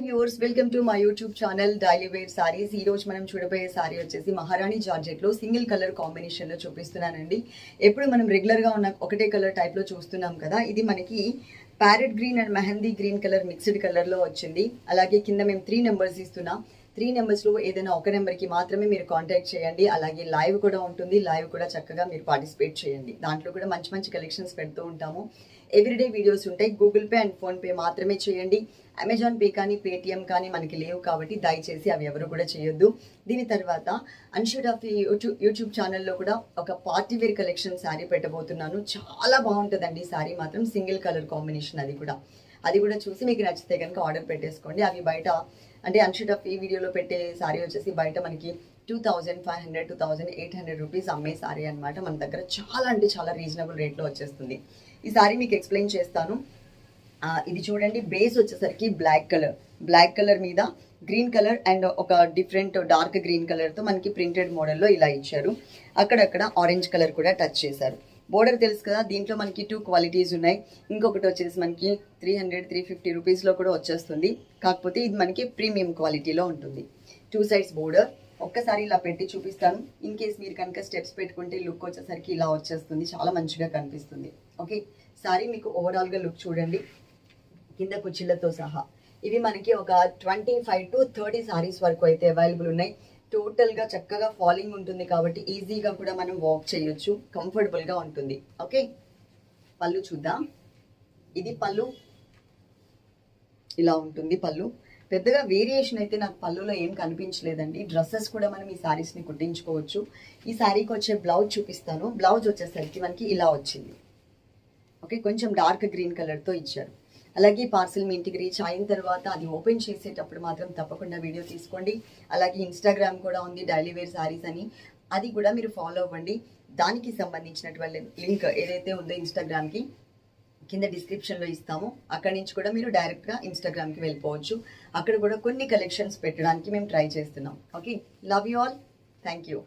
Viewers welcome to my YouTube channel daily wear saris. ఈ రోజు మనం చూడబోయే సారీ వచ్చేసి మహారాణి జార్జెట్లో సింగిల్ కలర్ కాంబినేషన్లో చూపిస్తున్నానండి. ఎప్పుడు మనం రెగ్యులర్గా ఉన్న ఒకటే కలర్ టైప్లో చూస్తున్నాం కదా ఇది మనకి parrot green and mehndi green colour mixed కలర్లో వచ్చింది. అలాగే కింద మేము త్రీ నెంబర్స్ ఇస్తున్నాం. త్రీ నెంబర్స్లో ఏదైనా ఒక నెంబర్కి మాత్రమే మీరు కాంటాక్ట్ చేయండి. అలాగే లైవ్ కూడా ఉంటుంది. లైవ్ కూడా చక్కగా మీరు పార్టిసిపేట్ చేయండి. దాంట్లో కూడా మంచి మంచి కలెక్షన్స్ పెడుతూ ఉంటాము. ఎవ్రీడే వీడియోస్ ఉంటాయి. గూగుల్ పే అండ్ ఫోన్పే మాత్రమే చేయండి. అమెజాన్ పే కానీ పేటిఎం కానీ మనకి లేవు కాబట్టి దయచేసి అవి ఎవరు కూడా చేయొద్దు. దీని తర్వాత అన్షూట్ ఆఫ్ యూట్యూబ్ యూట్యూబ్ ఛానల్లో కూడా ఒక పార్టీ వేర్ కలెక్షన్ శారీ పెట్టబోతున్నాను. చాలా బాగుంటుందండి. శారీ మాత్రం సింగిల్ కలర్ కాంబినేషన్ అది కూడా. అది కూడా చూసి మీకు నచ్చితే కనుక ఆర్డర్ పెట్టేసుకోండి. అవి బయట అంటే అన్షూట్ ఆఫ్ ఈ వీడియోలో పెట్టే శారీ వచ్చేసి బయట మనకి two thousand five hundred two thousand eight hundred rupees అమ్మే శారీ అనమాట మన దగ్గర చాలా అంటే చాలా రీజనబుల్ రేట్లో వచ్చేస్తుంది. ఈ శారీ మీకు ఎక్స్ప్లెయిన్ చేస్తాను. ఇది చూడండి బేస్ వచ్చేసరికి బ్లాక్ కలర్. బ్లాక్ కలర్ మీద గ్రీన్ కలర్ అండ్ ఒక డిఫరెంట్ డార్క్ గ్రీన్ కలర్తో మనకి ప్రింటెడ్ మోడల్లో ఇలా ఇచ్చారు. అక్కడక్కడ ఆరెంజ్ కలర్ కూడా టచ్ చేశారు. బోర్డర్ తెలుసు కదా దీంట్లో మనకి టూ క్వాలిటీస్ ఉన్నాయి. ఇంకొకటి వచ్చేసి మనకి త్రీ హండ్రెడ్ త్రీ ఫిఫ్టీ రూపీస్లో కూడా వచ్చేస్తుంది. కాకపోతే ఇది మనకి ప్రీమియం క్వాలిటీలో ఉంటుంది. టూ సైడ్స్ బోర్డర్ ఒక్కసారి ఇలా పెట్టి చూపిస్తాను. ఇన్ కేస్ మీరు కనుక స్టెప్స్ పెట్టుకుంటే లుక్ వచ్చేసరికి ఇలా వచ్చేస్తుంది. చాలా మంచిగా కనిపిస్తుంది. ఓకే సారీ మీకు ఓవరాల్గా లుక్ చూడండి. కింద కుర్చీలతో సహా. ఇవి మనకి ఒక twenty five to thirty saris వరకు అయితే అవైలబుల్ ఉన్నాయి. టోటల్గా చక్కగా ఫాలింగ్ ఉంటుంది కాబట్టి ఈజీగా కూడా మనం వాక్ చేయొచ్చు కంఫర్టబుల్గా ఉంటుంది. ఓకే? పళ్ళు చూద్దాం. ఇది పళ్ళు. ఇలా ఉంటుంది పళ్ళు. పెద్దగా వేరియేషన్ అయితే నాకు పళ్ళులో ఏం కనిపించలేదండి. డ్రెస్సెస్ కూడా మనం ఈ శారీస్ని కుట్టించుకోవచ్చు. ఈ శారీకి వచ్చే బ్లౌజ్ చూపిస్తాను. బ్లౌజ్ వచ్చేసరికి మనకి ఇలా వచ్చింది. ఓకే? కొంచెం డార్క్ గ్రీన్ కలర్తో ఇచ్చారు. అలాగే పార్సిల్ మీ ఇంటికి రీచ్ అయిన తర్వాత అది ఓపెన్ చేసేటప్పుడు మాత్రం తప్పకుండా వీడియో తీసుకోండి. అలాగే ఇన్స్టాగ్రామ్ కూడా ఉంది డైలీ వేర్ శారీస్ అని. అది కూడా మీరు ఫాలో అవ్వండి. దానికి సంబంధించినటువంటి లింక్ ఏదైతే ఉందో ఇన్స్టాగ్రామ్కి కింద డిస్క్రిప్షన్లో ఇస్తాము. అక్కడి నుంచి కూడా మీరు డైరెక్ట్గా ఇన్స్టాగ్రామ్కి వెళ్ళిపోవచ్చు. అక్కడ కూడా కొన్ని కలెక్షన్స్ పెట్టడానికి మేము ట్రై చేస్తున్నాం. Okay love you all thank you